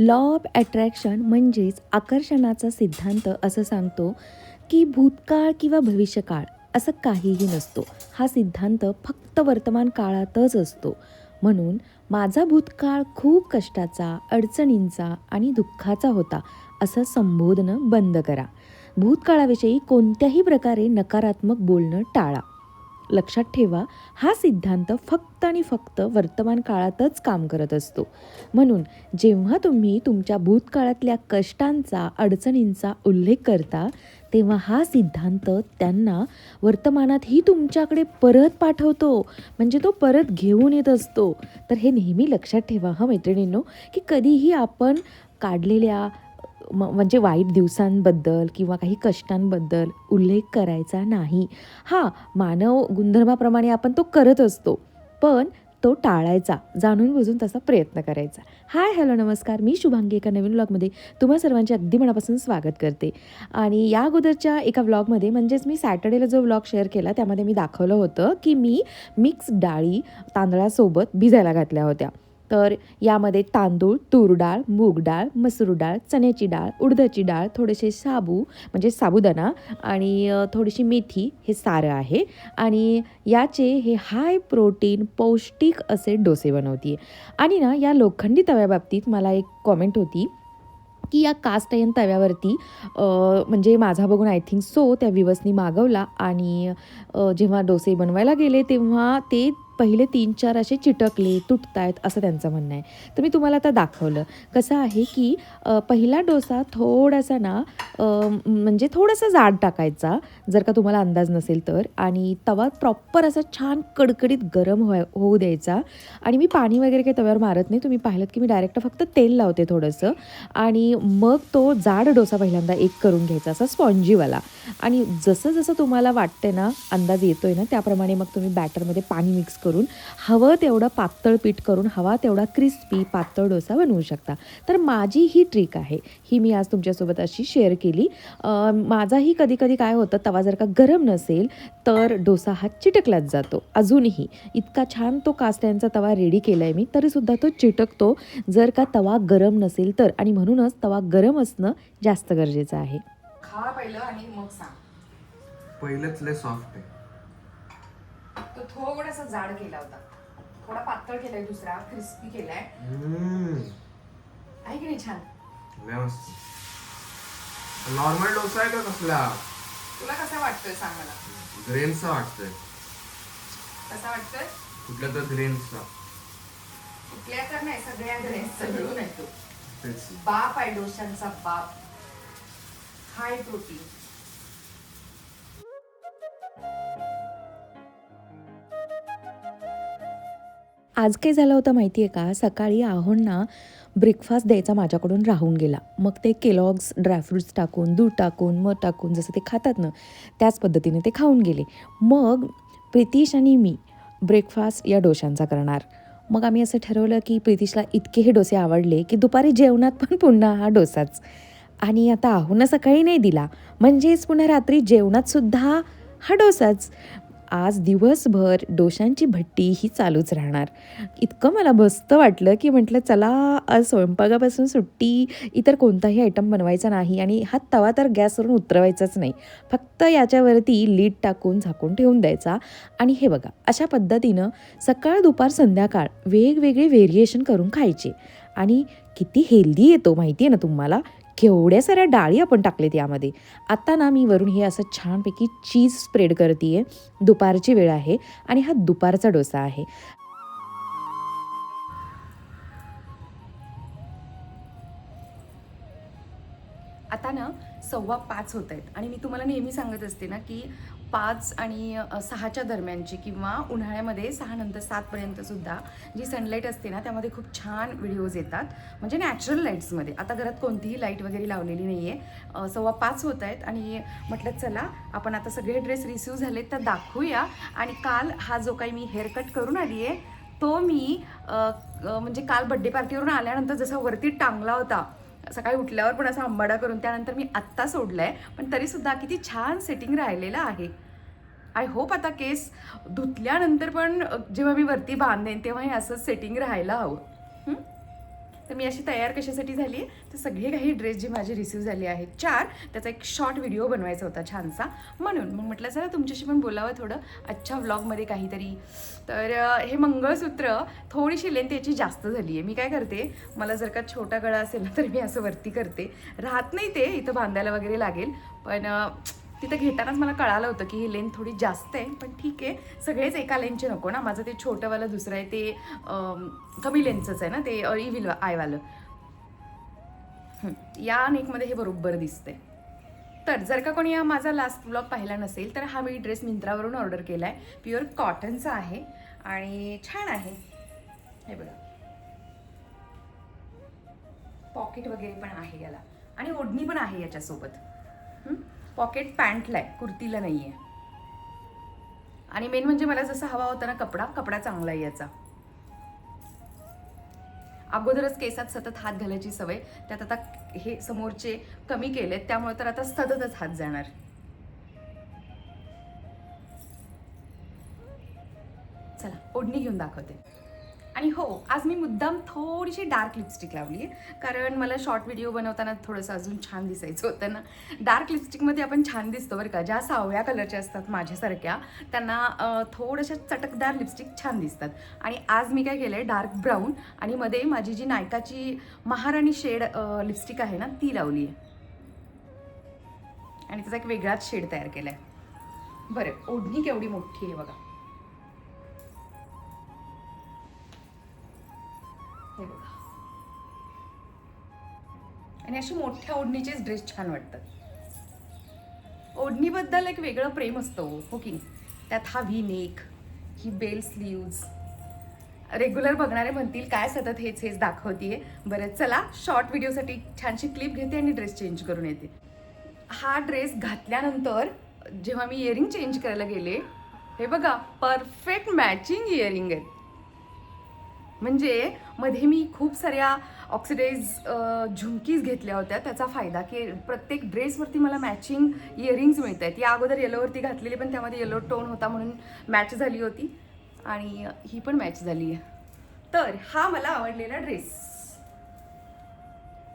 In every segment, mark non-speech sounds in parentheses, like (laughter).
Law of attraction म्हणजेच आकर्षणाचा सिद्धांत असं सांगतो की भूतकाळ किंवा भविष्यकाळ असं काहीही नसतो. हा सिद्धांत फक्त वर्तमान काळातच असतो. म्हणून माझा भूतकाळ खूप कष्टाचा अडचणींचा आणि दुःखाचा होता असं संबोधनं बंद करा. भूतकाळाविषयी कोणत्याही प्रकारे नकारात्मक बोलणं टाळा. लक्षात ठेवा हा सिद्धांत फक्त आणि फक्त वर्तमान काळातच काम करत असतो. म्हणून जेव्हा तुम्ही तुमच्या भूतकाळातल्या कष्टांचा अडचणींचा उल्लेख करता तेव्हा हा सिद्धांत त्यांना वर्तमानातही तुमच्याकडे परत पाठवतो. म्हणजे तो परत घेऊन येत असतो. तर हे नेहमी लक्षात ठेवा हा मैत्रिणींनो की कधीही आपण काढलेल्या म म्हणजे वाईट दिवसांबद्दल किंवा काही कष्टांबद्दल उल्लेख करायचा नाही. हां मानव गुणधर्माप्रमाणे आपण तो करत असतो पण तो टाळायचा जाणून बुजून तसा प्रयत्न करायचा. हाय हॅलो नमस्कार. मी शुभांगी एका नवीन व्लॉगमध्ये तुम्हा सर्वांचे अगदी मनापासून स्वागत करते. आणि या अगोदरच्या एका व्लॉगमध्ये म्हणजेच मी सॅटर्डेला जो व्लॉग शेअर केला त्यामध्ये मी दाखवलं होतं की मी मिक्स डाळी तांदळासोबत भिजायला घातल्या होत्या. तर यामध्ये तांदूळ तूर डाळ मूग डाळ मसूर डाळ चण्याची डाळ उडदाची डाळ थोडेसे साबू म्हणजे साबुदाणा आणि थोडीशी मेथी हे सारं आहे. आणि याचे हे हाय प्रोटीन पौष्टिक असे डोसे बनवते आणि ना या लोखंडी तव्याबाबतीत मला एक कॉमेंट होती की या कास्ट आयन तव्यावरती म्हणजे माझा बघून आय थिंक सो त्या विवसनी मागवला आणि जेव्हा डोसे बनवायला गेले तेव्हा ते पहिले तीन चार असे चिटकले तुटतायत असं त्यांचं म्हणणं आहे. तर मी तुम्हाला आता दाखवलं. कसं आहे की पहिला डोसा थोडासा ना म्हणजे थोडासा जाड टाकायचा जर का तुम्हाला अंदाज नसेल तर. आणि तवा प्रॉपर असा छान कडकडीत गरम व्हाय होऊ द्यायचा. आणि मी पाणी वगैरे काही तव्यावर मारत नाही. तुम्ही पाहिलं की मी डायरेक्ट फक्त तेल लावते थोडंसं. आणि मग तो जाड डोसा पहिल्यांदा एक करून घ्यायचा असा स्पॉन्जीवाला. आणि जसं जसं तुम्हाला वाटते ना अंदाज येतोय ना त्याप्रमाणे मग तुम्ही बॅटरमध्ये पाणी मिक्स करून हवं तेवढं पातळ पीठ करून हवा तेवढा क्रिस्पी पातळ डोसा बनवू शकता. तर माझी ही ट्रिक आहे. ही मी आज तुमच्यासोबत अशी शेअर केली. अं, माझाही कधी कधी काय होतं तवा जर का गरम नसेल तर डोसा हा चिटकलाच जातो. अजूनही. इतका छान तो कास्ट्यांचा तवा रेडी केला आहे मी तरीसुद्धा तो चिटकतो. जर का तवा गरम नसेल तर. आणि म्हणूनच तवा गरम असणं जास्त गरजेचं आहे. खा पहिलं आणि मग सांग. पहिलंच लय सॉफ्ट आहे. तो थोडासा जाड केला होता. थोडा पातळ केलाय दुसरा क्रिस्पी केलाय. आहे की नाही छान? लय मस्त नॉर्मल डोसा आहे का कसला? तुला कसा वाटतोय सांग मला. ग्रेनचा वाटतंय. कसा वाटतोय? कुठल्या तर ग्रेनचा. कुठल्या तर नाही सगळ्या ग्रेन्सचा मिळून आहे तो तेच. बाप आहे डोशांचा बाप. High protein. आज काय झालं होतं माहिती आहे का? सकाळी आहोंना ब्रेकफास्ट द्यायचा माझ्याकडून राहून गेला. मग ते केलॉग्स ड्रायफ्रूट्स टाकून दूध टाकून मध टाकून जसं ते खातात ना त्याच पद्धतीने ते खाऊन गेले. मग प्रितीश आणि मी ब्रेकफास्ट या डोशांचा करणार. मग आम्ही असं ठरवलं की प्रितीशला इतके हे डोसे आवडले की दुपारी जेवणात पण पुन्हा हा डोसाच. आणि आता आहोंना सकाळी नाही दिला. म्हणजेच पुन्हा रात्री जेवणातसुद्धा हा डोसाच. आज दिवसभर डोशांची भट्टी ही चालूच राहणार. इतकं मला मस्त वाटलं की म्हटलं चला आज स्वयंपाकापासून सुट्टी इतर कोणताही आयटम बनवायचा नाही आणि हा तवा तर गॅसवरून उतरवायचाच नाही. फक्त याच्यावरती लीड टाकून झाकून ठेवून द्यायचा. आणि हे बघा अशा पद्धतीनं सकाळ दुपार संध्याकाळ वेगवेगळे व्हेरिएशन करून खायचे. आणि किती हेल्दी येतो माहिती आहे ना तुम्हाला? केवढ्या साऱ्या डाळी आपण टाकलेत यामध्ये. आता ना मी वरून हे असं छानपैकी चीज स्प्रेड करते दुपारची वेळ आहे आणि हा दुपारचा डोसा आहे. आता ना सव्वा पाच होत आहेत आणि मी तुम्हाला नेहमी सांगत असते ना की पाच आणि सहाच्या दरम्यानची किंवा उन्हाळ्यामध्ये सहा नंतर सातपर्यंत सुद्धा जी सनलाईट असते ना त्यामध्ये खूप छान व्हिडिओज येतात. म्हणजे नॅचरल लाईट्समध्ये आता घरात कोणतीही लाइट वगैरे लावलेली नाही आहे सव्वा पाच होत आहेत आणि म्हटलं चला आपण आता सगळे ड्रेस रिसिव्ह झाले तर दाखवूया. आणि काल हा जो काही मी हेअरकट करून आली आहे तो मी म्हणजे काल बड्डे पार्टीवरून आल्यानंतर जसा वरती टांगला होता सकाळी उठल्यावर पण असा आंबाडा करून त्यानंतर मी आत्ता सोडलाय पण तरीसुद्धा किती छान सेटिंग राहिलेलं आहे आय होप आता केस धुतल्यानंतर पण जेव्हा मी वरती बांधेन तेव्हा हे असं सेटिंग राहायला हवं हं? तर मी अशी तयार कशासाठी झाली आहे तर सगळे काही ड्रेस जे माझे रिसीव झाले आहेत चार. त्याचा एक शॉर्ट व्हिडिओ बनवायचा होता छानसा. म्हणून मग म्हटलं चला तुमच्याशी पण बोलावं थोडं. अच्छा व्लॉगमध्ये काहीतरी. तर हे मंगळसूत्र थोडीशी लेंथ याची जास्त झाली आहे मी काय करते? मला जर का छोटा गळा असेल ना तर मी असं वरती करते. राहत नाही ते इथं बांधायला वगैरे लागेल. पण तिथं घेतानाच मला कळालं होतं की ही लेंथ थोडी जास्त आहे पण ठीक आहे. सगळेच एका लेंथचे नको ना. माझं ते छोटंवालं दुसरं आहे ते कमी लेंथचंच आहे ना ते इव्हिल आयवालं. या नेकमध्ये हे बरोबर दिसते तर जर का कोणी माझा लास्ट ब्लॉग पाहिला नसेल तर हा मी ड्रेस मिंत्रावरून ऑर्डर केला आहे प्युअर कॉटनचा आहे आणि छान आहे. हे बघा. पॉकेट वगैरे पण आहे याला. आणि ओढणी पण आहे याच्यासोबत. पॉकेट पॅन्टला आहे. कुर्तीला नाही आहे आणि मेन म्हणजे मला जसा हवा होता ना कपडा कपडा चांगला आहे याचा. अगोदरच केसात सतत हात घालायची सवय. त्यात आता हे समोरचे कमी केलेत त्यामुळे तर आता सततच हात जाणार. चला ओढणी घेऊन दाखवते. आणि हो आज मी मुद्दाम थोडीशी डार्क लिपस्टिक लावली आहे कारण मला शॉर्ट व्हिडिओ बनवताना थोडंसं अजून छान दिसायचं होतं ना. डार्क लिपस्टिकमध्ये आपण छान दिसतो बरं का. ज्या सावळ्या कलरच्या असतात माझ्यासारख्या त्यांना थोड्याशा चटकदार लिपस्टिक छान दिसतात. आणि आज मी काय केलं आहे डार्क ब्राऊन आणि मध्ये माझी जी नायकाची महाराणी शेड लिपस्टिक आहे ना ती लावली आहे आणि त्याचा एक वेगळाच शेड तयार केला आहे बरं ओढणी केवढी मोठी आहे बघा. हे बघा. आणि अशी मोठ्या ओढणीचेच ड्रेस छान वाटतात. ओढणीबद्दल एक वेगळं प्रेम असतं हो, हो की त्यात हा व्ही नेक ही बेल स्लीव्ज रेग्युलर बघणारे म्हणतील काय सतत हेच हेच दाखवतीये. बरं चला शॉर्ट व्हिडिओसाठी छानशी क्लिप घेते आणि ड्रेस चेंज करून येते. हा ड्रेस घातल्यानंतर जेव्हा मी इयरिंग चेंज करायला गेले हे बघा परफेक्ट मॅचिंग इयरिंग आहेत. म्हणजे मध्ये मी खूप साऱ्या ऑक्सिडाईज झुमकीज घेतल्या होत्या. त्याचा फायदा की प्रत्येक ड्रेसवरती मला मॅचिंग इयरिंग्ज मिळत आहेत या अगोदर येलोवरती घातलेली पण त्यामध्ये येलो टोन होता म्हणून मॅच झाली होती. आणि ही पण मॅच झाली आहे. तर हा मला आवडलेला ड्रेस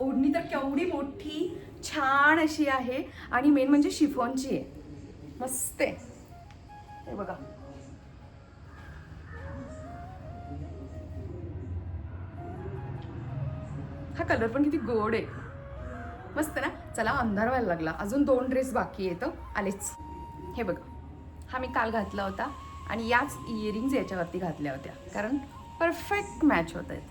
ओढणी तर केवढी मोठी छान अशी आहे. आणि मेन म्हणजे शिफॉनची आहे. मस्त आहे. हे बघा. हा कलर पण किती गोड आहे. मस्त ना? चला अंधार व्हायला लागला. अजून दोन ड्रेस बाकी येतं आलेच. हे बघा. हा मी काल घातला होता आणि याच इयरिंग्ज याच्यावरती घातल्या होत्या. कारण परफेक्ट मॅच होत आहेत.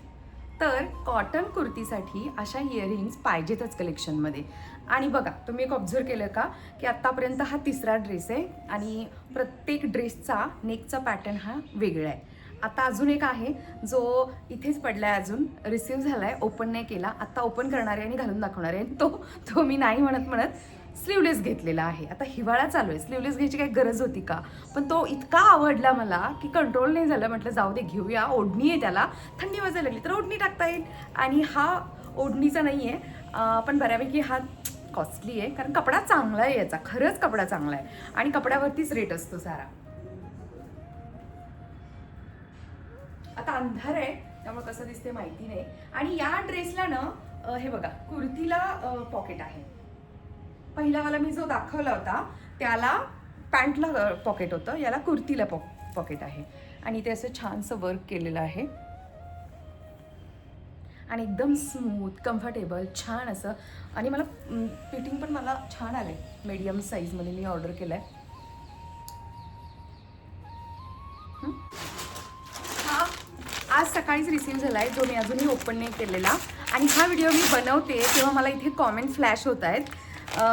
तर कॉटन कुर्तीसाठी अशा इयरिंग्ज पाहिजेतच कलेक्शनमध्ये आणि बघा तुम्ही एक ऑब्झर्व केलं का? की आत्तापर्यंत हा तिसरा ड्रेस आहे आणि प्रत्येक ड्रेसचा नेकचा पॅटर्न हा वेगळा आहे. आता अजून एक आहे जो इथेच पडलाय अजून रिसिव्ह झालाय ओपन नाही केला आता ओपन करणार आहे आणि घालून दाखवणार. आहे तो तो मी नाही म्हणत म्हणत स्लीवलेस घेतलेला आहे. आता हिवाळा चालू आहे स्लीवलेस घ्यायची काही गरज होती का? पण तो इतका आवडला मला की कंट्रोल नाही झालं. म्हटलं जाऊ दे घेऊया ओढणी आहे त्याला. थंडी वाजायला लागली तर ओढणी टाकता येईल. आणि हा ओढणीचा नाही आहे पण बऱ्यापैकी हा कॉस्टली आहे. कारण कपडा चांगला आहे याचा खरंच कपडा चांगला आहे. आणि कपड्यावरतीच रेट असतो सारा. आता अंधार आहे त्यामुळे कसं दिसते माहिती नाही. आणि या ड्रेसला ना हे बघा कुर्तीला पॉकेट आहे. पहिलावाला मी जो दाखवला होता त्याला पॅन्टला पॉकेट होतं याला कुर्तीला पॉ पॉकेट आहे. आणि ते असं छानसं वर्क केलेलं आहे. आणि एकदम स्मूथ कम्फर्टेबल छान असं. आणि मला फिटिंग पण मला छान आलं आहे मीडियम साईजमध्ये मी ऑर्डर केलं आहे आज सकाळीच रिसीव झाला आहे जो मी अजूनही ओपन नाही केलेला. आणि हा व्हिडिओ मी बनवते तेव्हा मला इथे कॉमेंट फ्लॅश होत आहेत.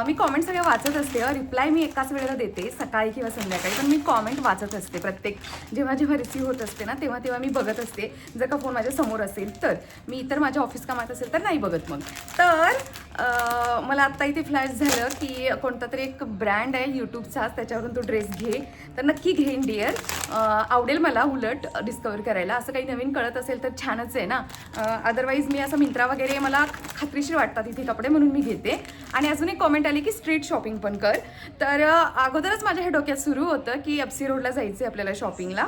मी कॉमेंट सगळ्या वाचत असते. रिप्लाय मी एकाच वेळेला देते सकाळी किंवा संध्याकाळी. पण मी कॉमेंट वाचत असते प्रत्येक. जेव्हा जेव्हा रिसीव्ह होत असते ना तेव्हा तेव्हा मी बघत असते. जर का फोन माझ्यासमोर असेल तर. मी इतर माझ्या ऑफिस कामात असेल तर नाही बघत मग. तर मला आत्ता इथे फ्लॅश झालं की कोणता तरी एक ब्रँड आहे यूट्यूबचाच त्याच्यावरून तो ड्रेस घे. तर नक्की घेईन डिअर आवडेल मला उलट डिस्कवर करायला. असं काही नवीन कळत असेल तर छानच आहे ना. अदरवाईज मी असं मिंत्रा वगैरे मला खात्रीशीर वाटतात इथे कपडे म्हणून मी घेते. आणि अजून एक कॉमेंट आली की स्ट्रीट शॉपिंग पण कर. तर अगोदरच माझ्या हे डोक्यात सुरू होतं की एफसी रोडला जायचं आहे आपल्याला शॉपिंगला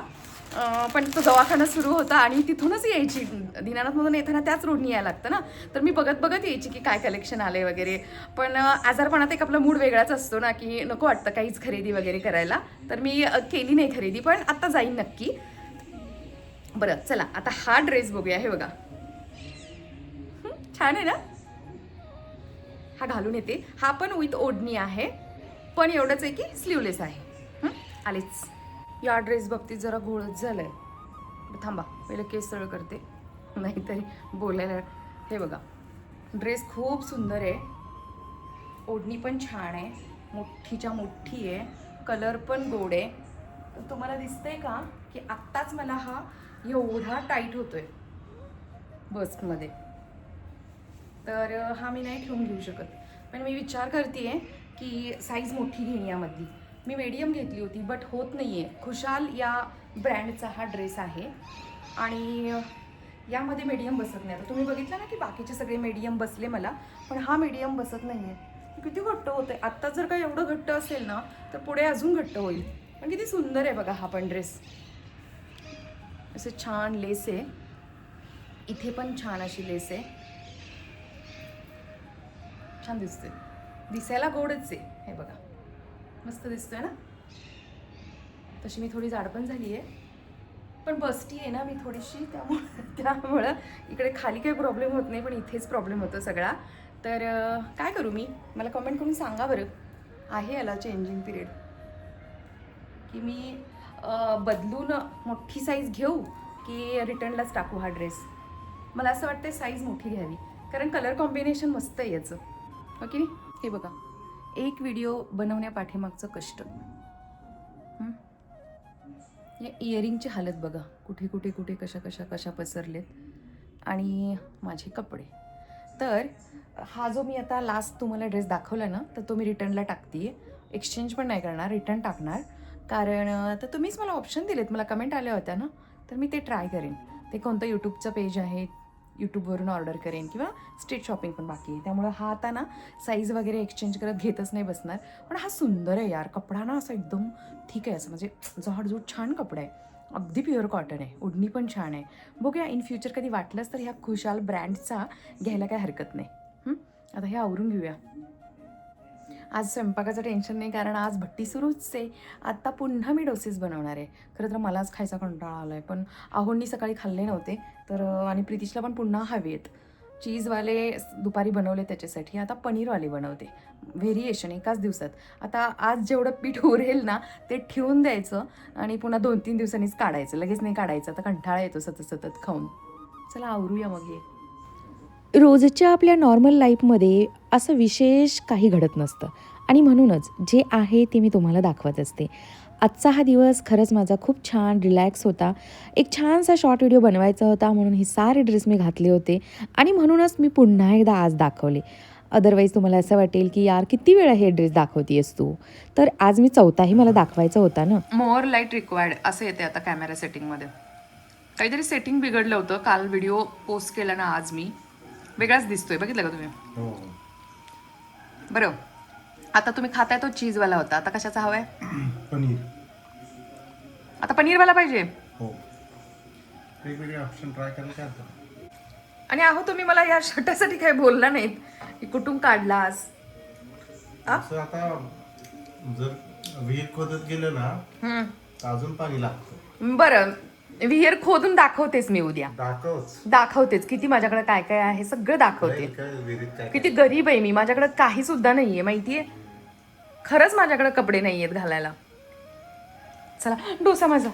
पण तो दवाखाना सुरू होता आणि तिथूनच यायची. दिनानाथमधून येताना त्याच रोडनी यायला लागतं ना. तर मी बघत बघत यायची की काय कलेक्शन आले वगैरे. पण आजारपणात एक आपला मूड वेगळाच असतो ना की नको वाटतं काहीच खरेदी वगैरे करायला. तर मी केली नाही खरेदी पण आत्ता जाईन नक्की. बरं चला आता हा ड्रेस बघूया. हे बघा. छान आहे ना? हा घालून येते. हा पण विथ ओढणी आहे. पण एवढंच आहे की स्लीवलेस आहे. आलीच आलेच. या ड्रेस बाबतीत जरा घोळच झालंय. आहे थांबा पहिलं केस सरळ करते. नाहीतरी बोलायला हे बघा. ड्रेस खूप सुंदर आहे. ओढणी पण छान आहे. मोठीच्या मोठी आहे. कलर पण गोड आहे. तुम्हाला दिसतंय का की आत्ताच मला हा एवढा टाईट होतोय? बसमध्ये तर हा मी नाही ठेवून घेऊ शकत. पण मी विचार करते की साईज मोठी घेईन यामधली मी मीडियम घेतली होती बट होत नाही आहे खुशाल या ब्रँडचा हा ड्रेस आहे. आणि यामध्ये मीडियम बसत नाही. आता तुम्ही बघितलं ना की बाकीचे सगळे मीडियम बसले मला पण हा मीडियम बसत नाही आहे किती घट्ट होतं आहे आत्ता जर का एवढं घट्ट असेल ना तर पुढे अजून घट्ट होईल. पण किती सुंदर आहे बघा हा पण ड्रेस असे छान लेस आहे. इथे पण छान अशी लेस आहे. छान दिसते दिसायला गोडच आहे. हे बघा. मस्त दिसतोय ना? तशी मी थोडी जाड पण झाली आहे पण बसटी आहे ना मी थोडीशी त्यामुळे त्यामुळं इकडे खाली काही प्रॉब्लेम होत नाही पण इथेच प्रॉब्लेम होतो सगळा. तर काय करू मी? मला कमेंट करून सांगा बरं. आहे याला चेंजिंग पिरियड की मी बदलून मोठी साईज घेऊ की रिटर्नलाच टाकू हा ड्रेस मला असं वाटतं साईज मोठी घ्यावी. कारण कलर कॉम्बिनेशन मस्त आहे याचं. ओके हे बघा. एक व्हिडिओ बनवण्यापाठीमागचं कष्ट. या इयरिंगची हालत बघा. कुठे कुठे कुठे कशा कशा कशा पसरलेत. आणि माझे कपडे. तर हा जो मी आता लास्ट तुम्हाला ड्रेस दाखवला ना तर तो मी रिटर्नला टाकते एक्सचेंज पण नाही करणार रिटर्न टाकणार. कारण तर तुम्हीच मला ऑप्शन दिलेत. मला कमेंट आल्या होत्या ना. तर मी ते ट्राय करेन. ते कोणतं यूट्यूबचं पेज आहे? यूट्यूबवरून ऑर्डर करेन किंवा स्ट्रीट शॉपिंग पण बाकी आहे. त्यामुळं हा आता ना साईज वगैरे एक्सचेंज करत घेतच नाही बसणार. पण हा सुंदर आहे यार. कपडा ना असा एकदम ठीक आहे असं म्हणजे जहाडजूड छान कपडा आहे. अगदी प्युअर कॉटन आहे. ओढणी पण छान आहे. बघूया इन फ्युचर कधी वाटलंच तर ह्या खुशाल ब्रँडचा घ्यायला काय हरकत नाही. आता हे आवरून घेऊया. आज स्वयंपाकाचं टेन्शन नाही कारण आज भट्टी सुरूच आहे आत्ता पुन्हा मी डोसेस बनवणार आहे. खरं तर मलाच खायचा कंटाळा आला आहे पण आहोंनी सकाळी खाल्ले नव्हते. तर आणि प्रितीशला पण पुन्हा हवेत चीजवाले दुपारी बनवले त्याच्यासाठी. आता पनीरवाले बनवते. व्हेरिएशन एकाच दिवसात. आता आज जेवढं पीठ उरेल ना ते ठेवून द्यायचं आणि पुन्हा दोन तीन दिवसांनीच काढायचं. लगेच नाही काढायचं. आता कंटाळा येतो सतत सतत खाऊन. चला आवरूया मग हे. रोजच्या आपल्या नॉर्मल लाईफमध्ये असं विशेष काही घडत नसतं. आणि म्हणूनच जे आहे ते मी तुम्हाला दाखवत असते. आजचा हा दिवस खरंच माझा खूप छान रिलॅक्स होता. एक छानसा शॉर्ट व्हिडिओ बनवायचा होता म्हणून हे सारे ड्रेस मी घातले होते. आणि म्हणूनच मी पुन्हा एकदा आज दाखवले. अदरवाईज तुम्हाला असं वाटेल की यार किती वेळा हे ड्रेस दाखवतीयस तू? तर आज मी चौथाही मला दाखवायचा होता ना? मोर लाइट रिक्वायर्ड असं येते आता कॅमेरा सेटिंगमध्ये काहीतरी सेटिंग बिघडलं होतं. काल व्हिडिओ पोस्ट केला ना आज मी. वेगळाच दिसतोय. बघितलं का तुम्ही? हो. बरं. आता तुम्ही खाताय तो चीजवाला होता. आता कशाचा हवाय? (clears throat) पनीर. आता पनीरवाला पाहिजे? हो. वेगवेगळे ऑप्शन ट्राय करायला काय हरकत आणि अहो तुम्ही मला या शर्टासाठी काही बोलला नाहीत. की कुठून काढलास? आ? असं आता जर विहीर खोदत गेलं ना हम्म. तर अजून पाणी लागतं. बरं. विहीर खोदून दाखवतेच मी उद्या. दाखवच. दाखवतेच. किती माझ्याकडे काय काय आहे सगळं दाखवते. किती गरीब आहे मी. माझ्याकडे काही सुद्धा नाहीये माहितीये? खरंच माझ्याकडे कपडे नाहीयेत घालायला. चला डोसा माझा.